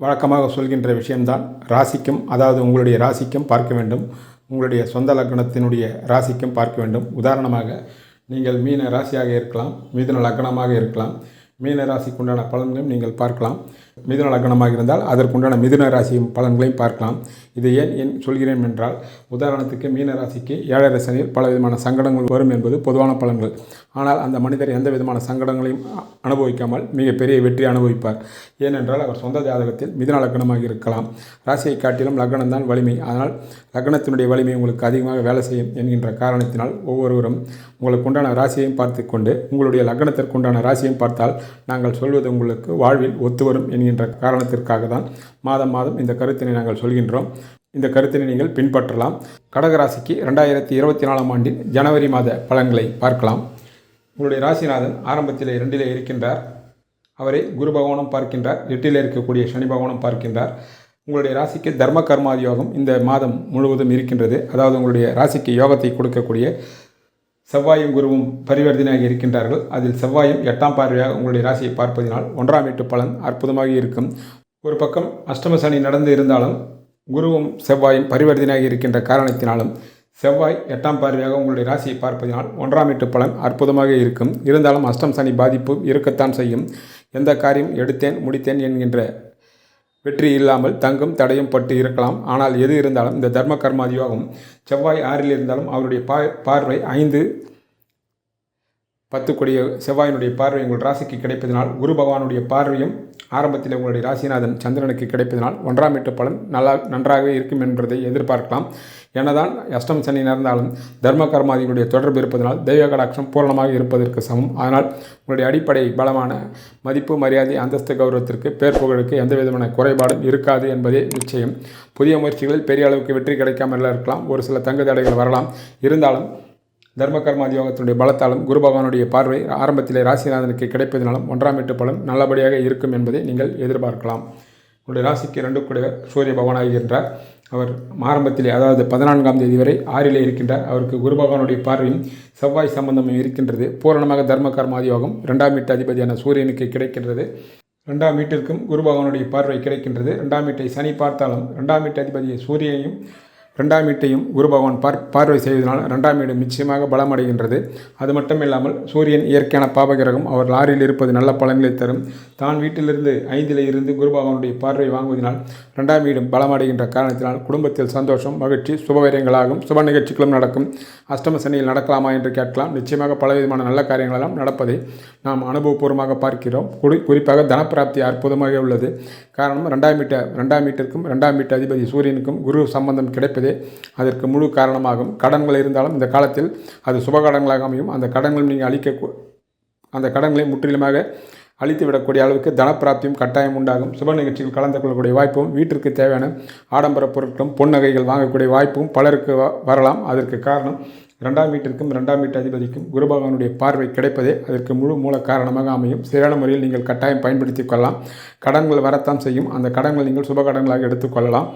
வழக்கமாக சொல்கின்ற விஷயம்தான் ராசிக்கும் அதாவது உங்களுடைய ராசிக்கும் பார்க்க வேண்டும். உங்களுடைய சொந்த லக்னத்தினுடைய ராசிக்கும் பார்க்க வேண்டும். உதாரணமாக நீங்கள் மீன ராசியாக இருக்கலாம் மிதுன லக்னமாக இருக்கலாம். மீன ராசிக்குண்டான பலன்களையும் நீங்கள் பார்க்கலாம். மிதுன லக்னமாக இருந்தால் அதற்குண்டான மிதுன ராசியும் பலன்களையும் பார்க்கலாம். இது ஏன் ஏன் சொல்கிறேன் என்றால் உதாரணத்துக்கு மீன ராசிக்கு ஏழரை சனியில் பல விதமான சங்கடங்கள் வரும் என்பது பொதுவான பலன்கள். ஆனால் அந்த மனிதர் எந்த விதமான சங்கடங்களையும் அனுபவிக்காமல் மிகப்பெரிய வெற்றி அனுபவிப்பார். ஏனென்றால் அவர் சொந்த ஜாதகத்தில் மிதன லக்னமாக இருக்கலாம். ராசியை காட்டிலும் லக்னம் தான் வலிமை. அதனால் லக்னத்தினுடைய வலிமை உங்களுக்கு அதிகமாக வேலை செய்யும் என்கின்ற காரணத்தினால் ஒவ்வொருவரும் உங்களுக்கு உண்டான ராசியையும் பார்த்து கொண்டு உங்களுடைய லக்னத்திற்குண்டான ராசியையும் பார்த்தால் நாங்கள் சொல்வது உங்களுக்கு வாழ்வில் ஒத்து வரும் என்கின்ற காரணத்திற்காக தான் மாதம் மாதம் இந்த கருத்தினை நாங்கள் சொல்கின்றோம். இந்த கருத்தினை நீங்கள் பின்பற்றலாம். கடகராசிக்கு ரெண்டாயிரத்தி இருபத்தி நாலாம் ஆண்டின் ஜனவரி மாத பலன்களை பார்க்கலாம். உங்களுடைய ராசிநாதன் ஆரம்பத்தில் இரண்டிலே இருக்கின்றார். அவரை குரு பகவானும் பார்க்கின்றார். எட்டிலே இருக்கக்கூடிய சனி பகவானும் பார்க்கின்றார். உங்களுடைய ராசிக்கு தர்ம கர்மாதி யோகம் இந்த மாதம் முழுவதும் இருக்கின்றது. அதாவது உங்களுடைய ராசிக்கு யோகத்தை கொடுக்கக்கூடிய செவ்வாயும் குருவும் பரிவர்த்தனையாக இருக்கின்றார்கள். அதில் செவ்வாயும் எட்டாம் பார்வையாக உங்களுடைய ராசியை பார்ப்பதினால் ஒன்றாம் வீட்டு பலன் அற்புதமாக இருக்கும். ஒரு பக்கம் அஷ்டம சனி நடந்து இருந்தாலும் குருவும் செவ்வாயும் பரிவர்த்தனையாக இருக்கின்ற காரணத்தினாலும் செவ்வாய் எட்டாம் பார்வையாக உங்களுடைய ராசியை பார்ப்பதினால் ஒன்றாம் எட்டு பலன் அற்புதமாக இருக்கும். இருந்தாலும் அஷ்டம் சனி பாதிப்பு இருக்கத்தான் செய்யும். எந்த காரியம் எடுத்தேன் முடித்தேன் என்கின்ற வெற்றி இல்லாமல் தங்கும் தடையும் பட்டு இருக்கலாம். ஆனால் எது இருந்தாலும் இந்த தர்ம கர்மாதியோகம் செவ்வாய் ஆறில் இருந்தாலும் அவருடைய பா பார்வை ஐந்து பத்து கொடிய செவ்வாயினுடைய பார்வை உங்கள் ராசிக்கு கிடைப்பதனால் குரு பகவானுடைய பார்வையும் ஆரம்பத்தில் உங்களுடைய ராசிநாதன் சந்திரனுக்கு கிடைப்பதனால் ஒன்றாம் எட்டு பலன் நல்லா நன்றாகவே இருக்கும் என்பதை எதிர்பார்க்கலாம். என்னதான் அஷ்டம் சனி நடந்தாலும் தர்ம கர்மாதிகளுடைய தொடர்பு இருப்பதனால் தெய்வ கடாட்சம் பூரணமாக இருப்பதற்கு சமம். அதனால் உங்களுடைய அடிப்படை பலமான மதிப்பு மரியாதை அந்தஸ்து கௌரவத்திற்கு பேர் புகழுக்கு எந்த விதமான குறைபாடும் இருக்காது என்பதே நிச்சயம். புதிய முயற்சிகளில் பெரிய அளவுக்கு வெற்றி கிடைக்காமல் இருக்கலாம். ஒரு சில தங்கு தடைகள் வரலாம். இருந்தாலும் தர்ம கர்மாதி யோகத்தினுடைய பலத்தாலும் குரு பகவானுடைய பார்வை ஆரம்பத்திலே ராசிநாதனுக்கு கிடைப்பதனாலும் ஒன்றாம் எட்டு பலன் நல்லபடியாக இருக்கும் என்பதை நீங்கள் எதிர்பார்க்கலாம். உங்களுடைய ராசிக்கு ரெண்டு கூட சூரிய பகவானாகின்றார். அவர் ஆரம்பத்திலே அதாவது பதினான்காம் தேதி வரை ஆறிலே இருக்கின்றார். அவருக்கு குரு பகவானுடைய பார்வையும் செவ்வாய் சம்பந்தமும் இருக்கின்றது. பூரணமாக தர்ம கர்மாதி யோகம் ரெண்டாம் வீட்டு அதிபதியான சூரியனுக்கு கிடைக்கின்றது. ரெண்டாம் வீட்டிற்கும் குரு பகவானுடைய பார்வை கிடைக்கின்றது. ரெண்டாம் வீட்டை சனி பார்த்தாலும் ரெண்டாம் வீட்டு அதிபதியை சூரியனையும் ரெண்டாம் வீட்டையும் குரு பகவான் பார் பார்வை செய்வதனால் ரெண்டாம் வீடு நிச்சயமாக பலமடைகின்றது. அது மட்டும் இல்லாமல் சூரியன் இயற்கையான பாபகிரகம் அவர் லாரியில் இருப்பது நல்ல பலன்களை தரும். தான் வீட்டிலிருந்து ஐந்தில் இருந்து குரு பகவானுடைய பார்வை வாங்குவதனால் ரெண்டாம் வீடு பலமடைகின்ற காரணத்தினால் குடும்பத்தில் சந்தோஷம் மகிழ்ச்சி சுபகாரியங்களாகும் சுப நிகழ்ச்சிகளும் நடக்கும். அஷ்டம சனியில் நடக்கலாமா என்று கேட்கலாம். நிச்சயமாக பலவிதமான நல்ல காரியங்களெல்லாம் நடப்பதை நாம் அனுபவபூர்வமாக பார்க்கிறோம். குறி குறிப்பாக தனப்பிராப்தி அற்புதமாக உள்ளது. காரணம் ரெண்டாம் மீட்டர் ரெண்டாம் வீட்டிற்கும் ரெண்டாம் வீட்டு அதிபதி சூரியனுக்கும் குரு சம்பந்தம் கிடைப்பதே அதற்கு முழு காரணமாகும். கடன்கள் இருந்தாலும் இந்த காலத்தில் அது சுபகடங்களாக அமையும். அந்த கடன்கள் நீங்கள் அழிக்க அந்த கடன்களை முற்றிலுமாக அழித்து விடக்கூடிய அளவுக்கு தனப்பிராப்தியும் கட்டாயம் உண்டாகும். சுப நிகழ்ச்சியில் கலந்து கொள்ளக்கூடிய வாய்ப்பும் வீட்டிற்கு தேவையான ஆடம்பர பொருட்களும் பொன்னகைகள் வாங்கக்கூடிய வாய்ப்பும் பலருக்கு வ- வரலாம். அதற்கு காரணம் ரெண்டாம் வீட்டிற்கும் ரெண்டாம் வீட்டு அதிபதிக்கும் குருபகவானுடைய பார்வை கிடைப்பதே அதற்கு முழு மூல காரணமாக அமையும். சரியான முறையில் நீங்கள் கட்டாயம் பயன்படுத்திக் கொள்ளலாம். கடன்கள் வரத்தான் செய்யும். அந்த கடன்கள் நீங்கள் சுப கடன்களாக எடுத்துக்கொள்ளலாம்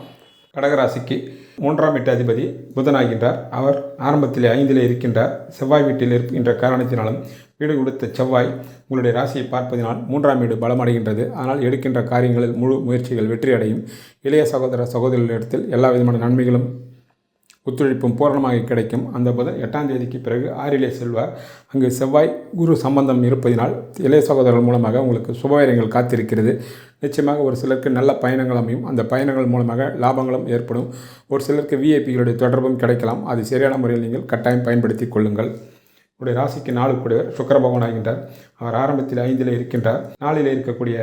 கடகராசிக்கு மூன்றாம் வீட்டு அதிபதி புதனாகின்றார். அவர் ஆரம்பத்திலே ஐந்திலே இருக்கின்றார். செவ்வாய் வீட்டில் இருக்கின்ற காரணத்தினாலும் வீடு கொடுத்த செவ்வாய் உங்களுடைய ராசியை பார்ப்பதினால் மூன்றாம் வீடு பலமடைகின்றது. ஆனால் எடுக்கின்ற காரியங்களில் முழு முயற்சிகள் வெற்றியடையும். இளைய சகோதர சகோதரிகளிடத்தில் எல்லா விதமான நன்மைகளும் ஒத்துழைப்பும் பூரணமாக கிடைக்கும். அந்த புதன் எட்டாம் தேதிக்கு பிறகு ஆறிலே செல்வார். அங்கு செவ்வாய் குரு சம்பந்தம் இருப்பதினால் இளைய சகோதரர்கள் மூலமாக உங்களுக்கு சுபவீரங்கள் காத்திருக்கிறது. நிச்சயமாக ஒரு சிலருக்கு நல்ல பயணங்கள் அமையும். அந்த பயணங்கள் மூலமாக லாபங்களும் ஏற்படும். ஒரு சிலருக்கு விஐபிகளுடைய தொடர்பும் கிடைக்கலாம். அது சரியான முறையில் நீங்கள் கட்டாயம் பயன்படுத்தி கொள்ளுங்கள். உடைய ராசிக்கு நாலு கூடியவர். சுக்கர பகவான் ஆகின்றார். அவர் ஆரம்பத்தில் ஐந்தில் இருக்கின்றார். நாளில் இருக்கக்கூடிய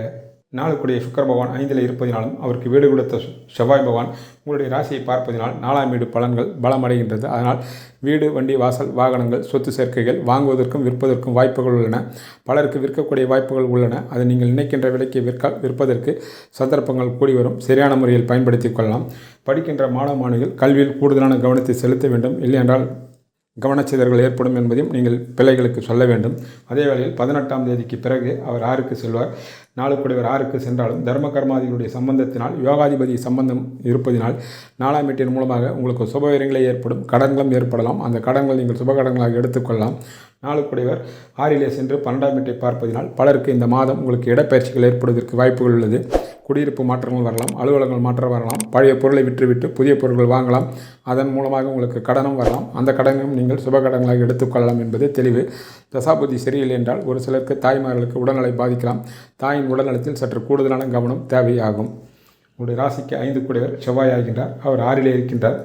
நாளுக்குடைய சுக்கர பகவான் ஐந்தில் இருப்பதினாலும் அவருக்கு வீடு கொடுத்த செவ்வாய் பகவான் உங்களுடைய ராசியை பார்ப்பதினால் நாலாம் வீடு பலன்கள் பலமடைகின்றது. அதனால் வீடு வண்டி வாசல் வாகனங்கள் சொத்து சேர்க்கைகள் வாங்குவதற்கும் விற்பதற்கும் வாய்ப்புகள் உள்ளன. பலருக்கு விற்கக்கூடிய வாய்ப்புகள் உள்ளன. அதை நீங்கள் நினைக்கின்ற விலைக்கு விற்க விற்பதற்கு சந்தர்ப்பங்கள் கூடி வரும். சரியான முறையில் பயன்படுத்திக் கொள்ளலாம். படிக்கின்ற மாணவ மாணவிகள் கல்வியில் கூடுதலான கவனத்தை செலுத்த வேண்டும். இல்லையென்றால் கவனச்சிதறல் ஏற்படும் என்பதையும் நீங்கள் பிள்ளைகளுக்கு சொல்ல வேண்டும். அதே வேளையில் பதினெட்டாம் தேதிக்கு பிறகு அவர் ஆறுக்கு செல்வார். நாளுக்குடையவர் ஆறுக்கு சென்றாலும் தர்ம கர்மாதிகளுடைய சம்பந்தத்தினால் யோகாதிபதி சம்பந்தம் இருப்பதினால் நாலாம் வீட்டின் மூலமாக உங்களுக்கு சுபவீரங்களே ஏற்படும் கடன்களும் ஏற்படலாம். அந்த கடன்கள் நீங்கள் சுப கடன்களாக எடுத்துக்கொள்ளலாம் நாளுக்குடையவர் ஆறிலே சென்று பன்னெண்டாம் வீட்டை பார்ப்பதினால் பலருக்கு இந்த மாதம் உங்களுக்கு இடப்பயிற்சிகள் ஏற்படுவதற்கு வாய்ப்புகள் உள்ளது. குடியிருப்பு மாற்றங்கள் வரலாம் அலுவலகங்கள் மாற்றம் வரலாம் பழைய பொருளை விற்றுவிட்டு புதிய பொருட்கள் வாங்கலாம். அதன் மூலமாக உங்களுக்கு கடனும் வரலாம். அந்த கடனையும் நீங்கள் சுப கடன்களாக எடுத்துக்கொள்ளலாம் என்பது தெளிவு. தசாபுத்தி சரியில்லை என்றால் ஒரு சிலருக்கு தாய்மார்களுக்கு உடல்நிலை பாதிக்கலாம். தாயின் உடல்நலத்தில் சற்று கூடுதலான கவனம் தேவையாகும். உங்களுடைய ராசிக்கு ஐந்து கூடியவர் செவ்வாய் ஆகின்றார். அவர் ஆறிலே இருக்கின்றார்.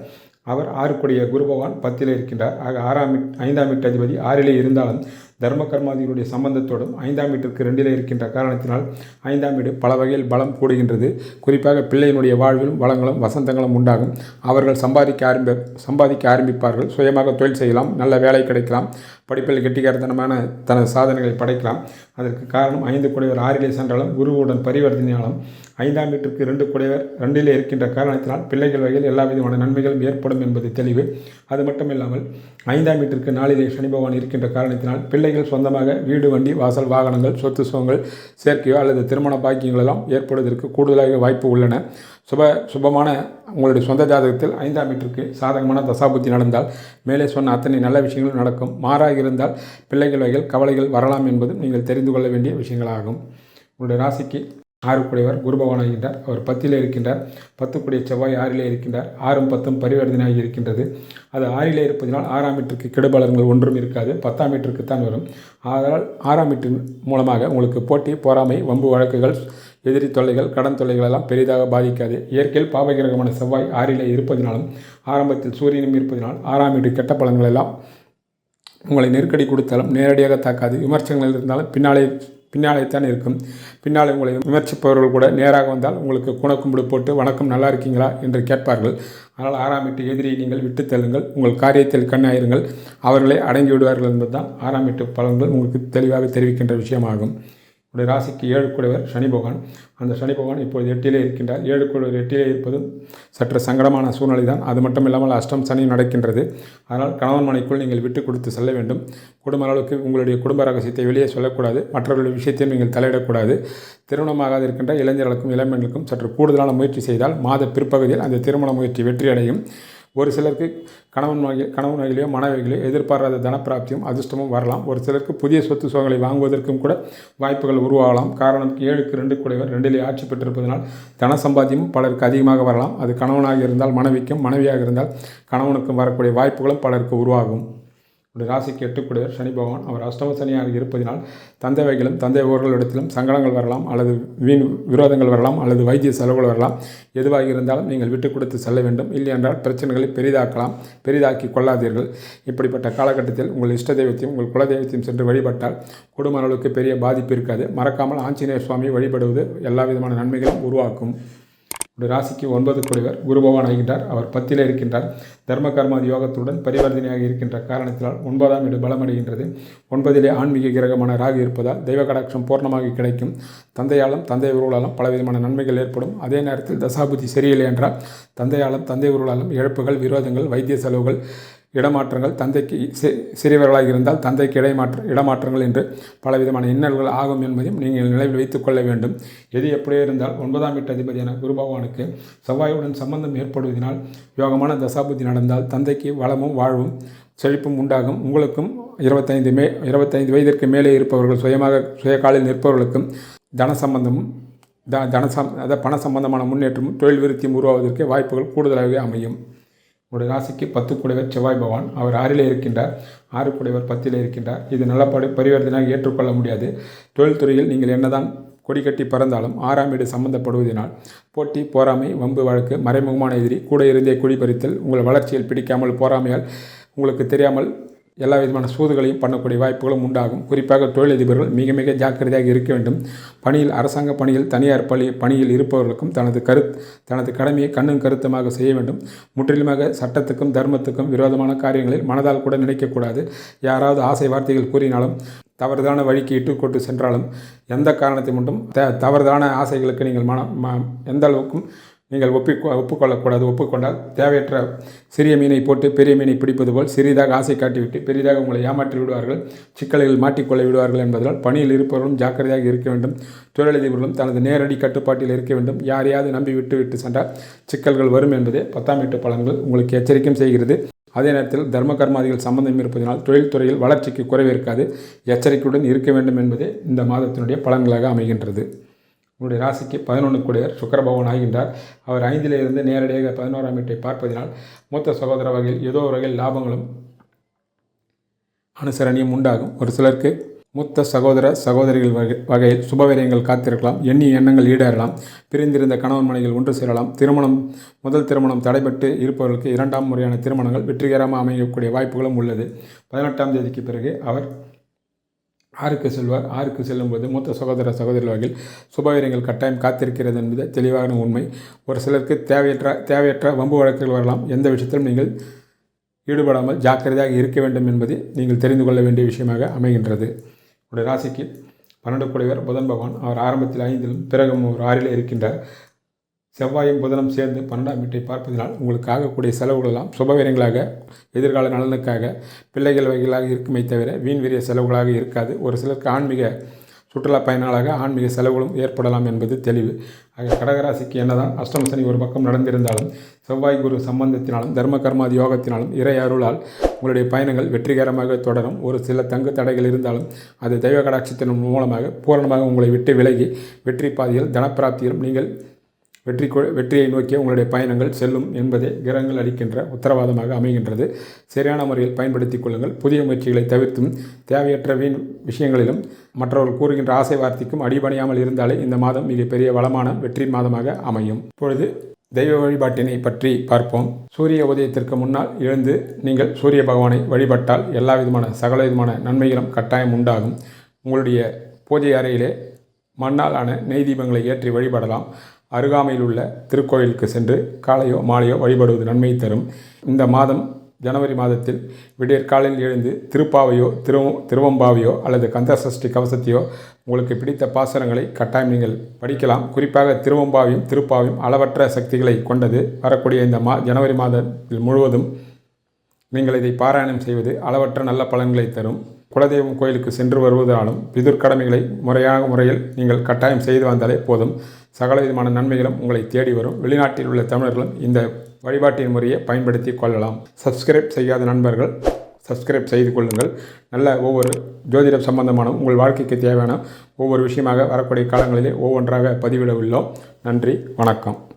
அவர் ஆறு குரு குருபவான் பத்திலே இருக்கின்றார். ஆக ஆறாம் ஐந்தாம் வீட்டு அதிபதி ஆறிலே இருந்தாலும் தர்ம கர்மாதிகளுடைய சம்பந்தத்தோடும் ஐந்தாம் வீட்டிற்கு ரெண்டிலே இருக்கின்ற காரணத்தினால் ஐந்தாம் வீடு பல வகையில் பலம் கூடுகின்றது. குறிப்பாக பிள்ளையினுடைய வாழ்விலும் வளங்களும் வசந்தங்களும் உண்டாகும். அவர்கள் சம்பாதிக்க ஆரம்பி சம்பாதிக்க ஆரம்பிப்பார்கள். சுயமாக தொழில் செய்யலாம். நல்ல வேலை கிடைக்கலாம். படிப்பில் கெட்டிக்காரத்தனமான தனது சாதனைகளை படைக்கலாம். அதற்கு காரணம் ஐந்து குடைவர் ஆறிலே சென்றாலும் குருவுடன் பரிவர்த்தனையாலும் ஐந்தாம் வீட்டிற்கு ரெண்டு குடைவர் ரெண்டிலே இருக்கின்ற காரணத்தினால் பிள்ளைகள் வகையில் எல்லா விதமான நன்மைகளும் ஏற்படும் என்பது தெளிவு. அது மட்டும் இல்லாமல் ஐந்தாம் வீட்டிற்கு நாளிலே சனி பகவான் இருக்கின்ற காரணத்தினால் பிள்ளைகள் சொந்தமாக வீடு வண்டி வாசல் வாகனங்கள் சொத்து சுகங்கள் சேர்க்கையோ அல்லது திருமண பாக்கியங்களெல்லாம் ஏற்படுவதற்கு கூடுதலாக வாய்ப்பு உள்ளன. சுப சுபமான உங்களுடைய சொந்த ஜாதகத்தில் ஐந்தாம் வீட்டிற்கு சாதகமான தசாபுத்தி நடந்தால் மேலே சொன்ன அத்தனை நல்ல விஷயங்களும் நடக்கும். மாறாக இருந்தால் பிள்ளைகள் வகையில் கவலைகள் வரலாம் என்பதும் நீங்கள் தெரிந்து கொள்ள வேண்டிய விஷயங்களாகும். உங்களுடைய ராசிக்கு ஆறுக்குடையவர் குரு பகவான் ஆகின்றார். அவர் பத்திலே இருக்கின்றார். பத்துக்குடைய செவ்வாய் ஆறிலே இருக்கின்றார். ஆறும் பத்தும் பரிவர்த்தனையாகி இருக்கின்றது. அது ஆறிலே இருப்பதினால் ஆறாம் வீட்டிற்கு கெடுபலன்கள் ஒன்றும் இருக்காது. பத்தாம் வீட்டிற்கு தான் வரும். ஆதலால் ஆறாம் வீட்டின் மூலமாக உங்களுக்கு போட்டி பொறாமை வம்பு வழக்குகள் எதிரி தொல்லைகள் கடன் தொல்லைகள் எல்லாம் பெரிதாக பாதிக்காது. இயற்கையில் பாவகிரகமான செவ்வாய் ஆறிலே இருப்பதினாலும் ஆரம்பத்தில் சூரியனும் இருப்பதினால் ஆறாம் வீட்டு கெட்ட பலன்கள் எல்லாம் உங்களை நெருக்கடி கொடுத்தாலும் நேரடியாக தாக்காது. விமர்சனங்கள் இருந்தாலும் பின்னாலே பின்னாலே தான் இருக்கும். பின்னாலே உங்களை விமர்சிப்பவர்கள் கூட நேராக வந்தால் உங்களுக்கு குணக்கும்பிடு போட்டு வணக்கம் நல்லா இருக்கீங்களா? என்று கேட்பார்கள். ஆனால் ஆறாம் வீட்டு எதிரியை நீங்கள் விட்டு தள்ளுங்கள். உங்கள் காரியத்தில் கண்ணாயிருங்கள். அவர்களை அடங்கி விடுவார்கள் என்பதுதான் ஆறாம் வீட்டு பலன்கள் உங்களுக்கு தெளிவாக தெரிவிக்கின்ற விஷயமாகும். உடைய ராசிக்கு ஏழு கூடவர் சனி பகவான். அந்த சனி பகவான் இப்போது எட்டிலே இருக்கின்றார். ஏழு கூடவர் எட்டிலே இருப்பதும் சற்று சங்கடமான சூழ்நிலை தான் அது மட்டும் இல்லாமல் அஷ்டம் சனி நடக்கின்றது. அதனால் கணவன் மனைக்குள் நீங்கள் விட்டு கொடுத்து செல்ல வேண்டும். குடும்ப அளவுக்கு உங்களுடைய குடும்ப ரகசியத்தை வெளியே சொல்லக்கூடாது. மற்றவர்களுடைய விஷயத்தையும் நீங்கள் தலையிடக்கூடாது. திருமணமாகாது இருக்கின்ற இளைஞர்களுக்கும் இளம்பெண்களுக்கும் சற்று கூடுதலான முயற்சி செய்தால் மாத பிற்பகுதியில் அந்த திருமண முயற்சி வெற்றி அடையும் ஒரு சிலருக்கு கணவன் வகை கணவன் வகையிலேயோ மனைவிகளையோ எதிர்பாராத தனப்பிராப்தியும் அதிர்ஷ்டமும் வரலாம். ஒரு சிலருக்கு புதிய சொத்து சுகங்களை வாங்குவதற்கும் கூட வாய்ப்புகள் உருவாகலாம். காரணம் ஏழுக்கு ரெண்டு குடைவர் ரெண்டிலே ஆட்சி பெற்றிருப்பதனால் தன சம்பாத்தியமும் பலருக்கு அதிகமாக வரலாம். அது கணவனாக இருந்தால் மனைவிக்கும் மனைவியாக இருந்தால் கணவனுக்கும் வரக்கூடிய வாய்ப்புகளும் பலருக்கு உருவாகும். ஒரு ராசிக்கு எட்டுக்குடையர் சனி பகவான் அவர் அஷ்டம சனியாக இருப்பதினால் தந்தை வகையிலும் தந்தை ஊர்களிடத்திலும் சங்கடங்கள் வரலாம் அல்லது வீண் விரோதங்கள் வரலாம் அல்லது வைத்திய செலவுகள் வரலாம். எதுவாக இருந்தாலும் நீங்கள் விட்டு கொடுத்து செல்ல வேண்டும். இல்லை என்றால் பிரச்சனைகளை பெரிதாக்கலாம். பெரிதாக்கி கொள்ளாதீர்கள். இப்படிப்பட்ட காலகட்டத்தில் உங்கள் இஷ்ட தெய்வத்தையும் உங்கள் குலதெய்வத்தையும் சென்று வழிபட்டால் குடும்ப அளவுக்கு பெரிய பாதிப்பு இருக்காது. மறக்காமல் ஆஞ்சநேய சுவாமியை வழிபடுவது எல்லா விதமான நன்மைகளும் உருவாக்கும். ஒரு ராசிக்கு ஒன்பது குடிவர் குருபவான் ஆகின்றார் அவர் பத்திலே இருக்கின்றார். தர்ம கர்மாதி யோகத்துடன் பரிவர்த்தனையாக இருக்கின்ற காரணத்தினால் ஒன்பதாம் இடம் பலமடைகின்றது. ஒன்பதிலே ஆன்மீக கிரகமான ராகு இருப்பதால் தெய்வ கடாட்சம் பூர்ணமாக கிடைக்கும். தந்தையாலும் தந்தை உருவலாலும் பலவிதமான நன்மைகள் ஏற்படும். அதே நேரத்தில் தசாபுத்தி சரியில்லை என்றால் தந்தையாலும் தந்தை உருவலாலும் இழப்புகள் விரோதங்கள் வைத்திய செலவுகள் இடமாற்றங்கள் தந்தைக்கு சிறியவர்களாக இருந்தால் தந்தைக்கு இடைமாற்ற இடமாற்றங்கள் என்று பலவிதமான இன்னல்கள் ஆகும் என்பதையும் நீங்கள் நினைவில் வைத்துக் கொள்ள வேண்டும். எது எப்படியே இருந்தால் ஒன்பதாம் வீட்டு அதிபதியான குரு பகவானுக்கு செவ்வாயுடன் சம்பந்தம் ஏற்படுவதனால் யோகமான தசாபுத்தி நடந்தால் தந்தைக்கு வளமும் வாழ்வும் செழிப்பும் உண்டாகும். உங்களுக்கும் இருபத்தைந்து மே இருபத்தைந்து வயதிற்கு மேலே இருப்பவர்கள் சுயமாக சுய காலில் நிற்பவர்களுக்கும் தன சம்பந்தமும் த தன சம் அதாவது பண சம்பந்தமான முன்னேற்றமும் தொழில் விருத்தியும் உருவாவதற்கு வாய்ப்புகள் கூடுதலாகவே அமையும். உங்களுடைய ராசிக்கு பத்து குடைவர் செவ்வாய் பவான் அவர் ஆறிலே இருக்கின்றார். ஆறு குடைவர் பத்திலே இருக்கின்றார். இது நல்ல படி பரிவர்த்தனையாக ஏற்றுக்கொள்ள முடியாது. தொழில்துறையில் நீங்கள் என்னதான் கொடி கட்டி பறந்தாலும் ஆறாம் வீடு சம்பந்தப்படுவதனால் போட்டி போராமை வம்பு வழக்கு மறைமுகமான எதிரி கூட இருந்தே குடி பறித்தல் உங்கள் வளர்ச்சியில் பிடிக்காமல் போராமையால் உங்களுக்கு தெரியாமல் எல்லா விதமான சூதுகளையும் பண்ணக்கூடிய வாய்ப்புகளும் உண்டாகும். குறிப்பாக தொழிலதிபர்கள் மிக மிக ஜாக்கிரதையாக இருக்க வேண்டும். பணியில் அரசாங்க பணியில் தனியார் பணி பணியில் இருப்பவர்களுக்கும் தனது கரு தனது கடமையை கண்ணும் கருத்துமாக செய்ய வேண்டும். முற்றிலுமாக சட்டத்துக்கும் தர்மத்துக்கும் விரோதமான காரியங்களில் மனதால் கூட நினைக்கக்கூடாது. யாராவது ஆசை வார்த்தைகள் கூறினாலும் தவறுதான வழிக்கு இட்டுக்கொண்டு சென்றாலும் எந்த காரணத்தை மட்டும் த தவறுதான ஆசைகளுக்கு நீங்கள் மனம் ம எந்த அளவுக்கும் நீங்கள் ஒப்பி ஒப்புக்கொள்ளக்கூடாது. ஒப்புக்கொண்டால் தேவையற்ற சிறிய மீனை போட்டு பெரிய மீனை பிடிப்பது போல் சிறிதாக ஆசை காட்டிவிட்டு பெரிதாக உங்களை ஏமாற்றி விடுவார்கள் சிக்கல்களில் மாட்டிக்கொள்ள விடுவார்கள் என்பதால் பணியில் இருப்பவர்களும் ஜாக்கிரதையாக இருக்க வேண்டும். தொழிலதிபர்களும் தனது நேரடி கட்டுப்பாட்டில் இருக்க வேண்டும். யாரையாவது நம்பி விட்டு விட்டு சென்றால் சிக்கல்கள் வரும் என்பதே பத்தாம் எட்டு பலன்கள் உங்களுக்கு எச்சரிக்கையும் செய்கிறது. அதே நேரத்தில் தர்ம கர்மாதிகள் சம்பந்தம் இருப்பதனால் தொழில்துறையில் வளர்ச்சிக்கு குறைவு இருக்காது. எச்சரிக்கையுடன் இருக்க வேண்டும் என்பதே இந்த மாதத்தினுடைய பலன்களாக அமைகின்றது. உங்களுடைய ராசிக்கு பதினொன்று கூடியவர் சுக்கர பகவான் ஆகின்றார். அவர் ஐந்திலிருந்து நேரடியாக பதினோராம் வீட்டை பார்ப்பதினால் மூத்த சகோதர வகையில் ஏதோ ஒரு வகையில் லாபங்களும் அனுசரணியும் உண்டாகும். ஒரு சிலருக்கு மூத்த சகோதர சகோதரிகள் வகை வகையில் சுபவிரயங்கள் காத்திருக்கலாம். எண்ணிய எண்ணங்கள் ஈடேறலாம். பிரிந்திருந்த கணவன் மனைகள் ஒன்று சேரலாம். திருமணம் முதல் திருமணம் தடைபட்டு இருப்பவர்களுக்கு இரண்டாம் முறையான திருமணங்கள் வெற்றிகரமாக அமையக்கூடிய வாய்ப்புகளும் உள்ளது. பதினெட்டாம் தேதிக்கு பிறகு அவர் ஆறுக்கு செல்வார். ஆறுக்கு செல்லும்போது மூத்த சகோதர சகோதரர்கள் வகையில் சுபவீரங்கள் கட்டாயம் காத்திருக்கிறது என்பது தெளிவான உண்மை. ஒரு சிலருக்கு தேவையற்ற தேவையற்ற வம்பு வழக்குகள் வரலாம். எந்த விஷயத்திலும் நீங்கள் ஈடுபடாமல் ஜாக்கிரதையாக இருக்க வேண்டும் என்பதை நீங்கள் தெரிந்து கொள்ள வேண்டிய விஷயமாக அமைகின்றது. உடைய ராசிக்கு பன்னெண்டு குடைவர் புதன் பகவான். அவர் ஆரம்பத்தில் ஐந்திலும் பிறகு ஒரு ஆறிலே இருக்கின்றார். செவ்வாயும் புதனும் சேர்ந்து பன்னெண்டாம் வீட்டை பார்ப்பதனால் உங்களுக்கு ஆகக்கூடிய செலவுகளெல்லாம் சுபவீரங்களாக எதிர்கால நலனுக்காக பிள்ளைகள் வகைகளாக இருக்குமே தவிர வீண் வீரிய செலவுகளாக இருக்காது. ஒரு சிலருக்கு ஆன்மீக சுற்றுலா பயனாளாக ஆன்மீக செலவுகளும் ஏற்படலாம் என்பது தெளிவு. ஆக கடகராசிக்கு என்னதான் அஷ்டம சனி ஒரு பக்கம் நடந்திருந்தாலும் செவ்வாய் குரு சம்பந்தத்தினாலும் தர்ம கர்மாதி யோகத்தினாலும் இறை அருளால் உங்களுடைய பயணங்கள் வெற்றிகரமாக தொடரும். ஒரு சில தங்கு தடைகள் இருந்தாலும் அது தெய்வ கடாட்சத்தின் மூலமாக பூரணமாக உங்களை விட்டு விலகி வெற்றி பாதையில் தனப்பிராப்தியிலும் நீங்கள் வெற்றி வெற்றியை நோக்கிய உங்களுடைய பயணங்கள் செல்லும் என்பதே கிரகங்கள் அளிக்கின்ற உத்தரவாதமாக அமைகின்றது. சரியான முறையில் பயன்படுத்தி கொள்ளுங்கள். புதிய முயற்சிகளை தவிர்த்தும் தேவையற்ற வீண் விஷயங்களிலும் மற்றவர்கள் கூறுகின்ற ஆசை வார்த்தைக்கும் அடிபணியாமல் இருந்தாலே இந்த மாதம் மிகப்பெரிய வளமான வெற்றி மாதமாக அமையும். இப்பொழுது தெய்வ வழிபாட்டினை பற்றி பார்ப்போம். சூரிய உதயத்திற்கு முன்னால் எழுந்து நீங்கள் சூரிய பகவானை வழிபட்டால் எல்லா விதமான சகல விதமான நன்மைகளும் கட்டாயம் உண்டாகும். உங்களுடைய பூஜை அறையிலே மண்ணால் ஆன நெய் தீபங்களை ஏற்றி வழிபடலாம். அருகாமையில் உள்ள திருக்கோயிலுக்கு சென்று காலையோ மாலையோ வழிபடுவது நன்மை தரும். இந்த மாதம் ஜனவரி மாதத்தில் விடியற் காலையில் எழுந்து திருப்பாவையோ திரு திருவம்பாவையோ அல்லது கந்தசஷ்டி கவசத்தையோ உங்களுக்கு பிடித்த பாசனங்களை கட்டாயம் நீங்கள் படிக்கலாம். குறிப்பாக திருவம்பாவையும் திருப்பாவையும் அளவற்ற சக்திகளை கொண்டது வரக்கூடிய இந்த மா ஜனவரி மாதத்தில் முழுவதும் நீங்கள் இதை பாராயணம் செய்வது அளவற்ற நல்ல பலன்களை தரும். குலதெய்வம் கோயிலுக்கு சென்று வருவதாலும் பிதுர்கடமைகளை முறையான முறையில் நீங்கள் கட்டாயம் செய்து வந்தாலே போதும். சகல விதமான நன்மைகளும் உங்களை தேடி வரும். வெளிநாட்டில் உள்ள தமிழர்களும் இந்த வழிபாட்டின் முறையை பயன்படுத்தி கொள்ளலாம். சப்ஸ்கிரைப் செய்யாத நண்பர்கள் சப்ஸ்கிரைப் செய்து கொள்ளுங்கள். நல்ல ஒவ்வொரு ஜோதிடம் சம்பந்தமான உங்கள் வாழ்க்கைக்கு தேவையான ஒவ்வொரு விஷயமாக வரக்கூடிய காலங்களிலே ஒவ்வொன்றாக பதிவிட உள்ளோம். நன்றி வணக்கம்.